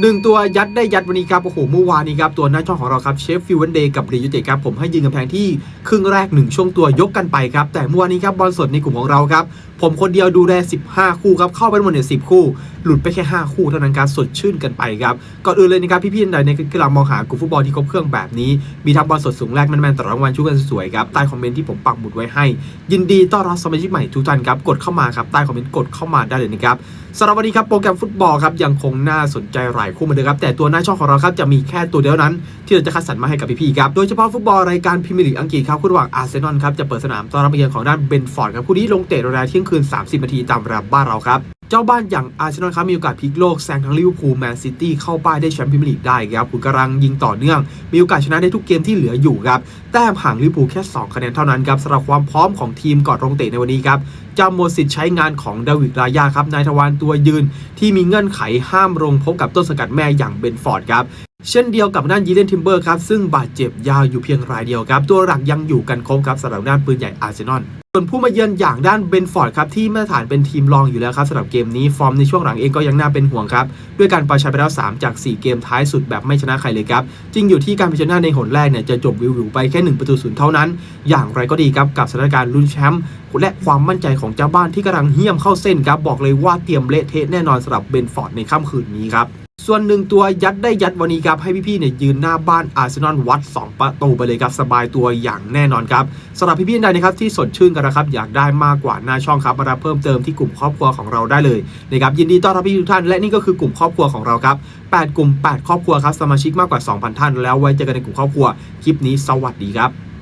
หนึ่งตัวยัดได้ยัดวันนี้ครับ โอ้โห เมื่อวานนี้ครับ ตัวหน้าช่องของเราครับเชฟฟิวเวนเดย์กับรียูเตครับ ผมให้ยืนกำแพงที่ครึ่งแรกหนึ่งช่วงตัวยกกันไปครับ แต่เมื่อวานนี้ครับบอลสดในกลุ่มของเราครับ ผมคนเดียวดูแล 15 คู่ครับ เข้าไปหมดเนี่ย10คู่ หลุดไปแค่ 5 คู่เท่านั้นครับสดชื่นกันไปครับ ก่อนอื่นเลยนะครับ พี่ๆท่านใดในกลังมองหากลุ่มฟุตบอลที่ครบเครื่องแบบนี้ มีทั้งบอลสดสูงแรกแมนๆต่อรางวัลชุดกันสวยๆครับใต้คอมเมนต์ที่ผมปักหมุดไว้ให้ ยินดีต้อนรับสมาชิกใหม่ทุกท่านครับกดเข้ามาครับใต้คอมเมนต์กดเข้ามาได้เลยนะครับสำหรับวันนี้ครับโปรแกรมฟุตบอลครับยังคงน่าสนใจหลายคู่เหมือนเดิมครับแต่ตัวหน้าช่องของเราครับจะมีแค่ตัวเดียวนั้น ที่เราจะคัดสรรมาให้กับพี่ๆครับโดยเฉพาะฟุตบอลรายการพรีเมียร์ลีกอังกฤษครับคู่ระหว่างอาร์เซนอลครับจะเปิดสนามต้อนรับเยือนของด้านเบนฟอร์ดครับคู่นี้ลงเตะเวลาเที่ยงคืน 30 นาทีตามเวลาบ้านเราครับ จ้าบ้านอย่างอาร์เซนอลครับมีโอกาสพลิกโลกแซงทั้งลิเวอร์พูลแมนซิตี้เข้าป้ายได้แชมเปี้ยร์ลีกได้ครับคุณกำลังยิงต่อเนื่อง มีโอกาสชนะได้ทุกเกมที่เหลืออยู่ครับแต้มห่างลิเวอร์พูลแค่ 2 คะแนนเท่านั้นครับสำหรับความพร้อมของทีมก่อนลงเตะในวันนี้ครับจะหมดสิทธิ์ใช้งานของดาวิดรายาครับนายทวารตัวยืน ที่มีเงื่อนไขห้ามลงพบกับต้นสกัดแม่อย่างเบนฟอร์ดครับ เช่นเดียวกับด้านยีเลนทิมเบอร์ครับซึ่งบาดเจ็บยาวอยู่เพียงรายเดียวครับ ตัวหลักยังอยู่กันครบครับสำหรับด้านปืนใหญ่อาร์เซนอลส่วนผู้มาเยือนอย่างด้านเบนฟอร์ดครับที่มาตรฐานเป็นทีมรองอยู่แล้วครับสำหรับเกมนี้ฟอร์มในช่วงหลังเองก็ยังน่าเป็นห่วงครับด้วยการปราชนะไปแล้ว 3 จาก 4 เกมท้ายสุดแบบไม่ชนะใครเลยครับจริงอยู่ที่การพิชนะในหนแรกเนี่ยจะจบวิวๆไปแค่1ประตูศูนย์เท่านั้น อย่างไรก็ดีครับกับสถานการณ์ลุ้นแชมป์และความมั่นใจของเจ้าบ้านที่กำลังเหี้ยมเข้าเส้นครับบอกเลยว่าเตรียมเละเทะแน่นอนสำหรับเบนฟอร์ดในค่ำคืนนี้ครับ ส่วนหนึ่งตัวยัดได้ยัดวันนี้ครับให้พี่ๆเนี่ยยืนหน้าบ้านอาร์เซนอลวัด 2 ประตูไปเลยครับสบายตัวอย่างแน่นอนครับสำหรับพี่ๆใดนะครับที่สดชื่นกันนะครับอยากได้มากกว่าหน้าช่องครับมารับเพิ่มเติมที่กลุ่มครอบครัวของเราได้เลยนะครับยินดีต้อนรับพี่ทุกท่านและนี่ก็คือกลุ่มครอบครัวของเราครับ8กลุ่ม 8 ครอบครัวครับสมาชิกมากกว่า 2,000 ท่าน แล้วไว้เจอกันในกลุ่มครอบครัวคลิปนี้สวัสดีครับ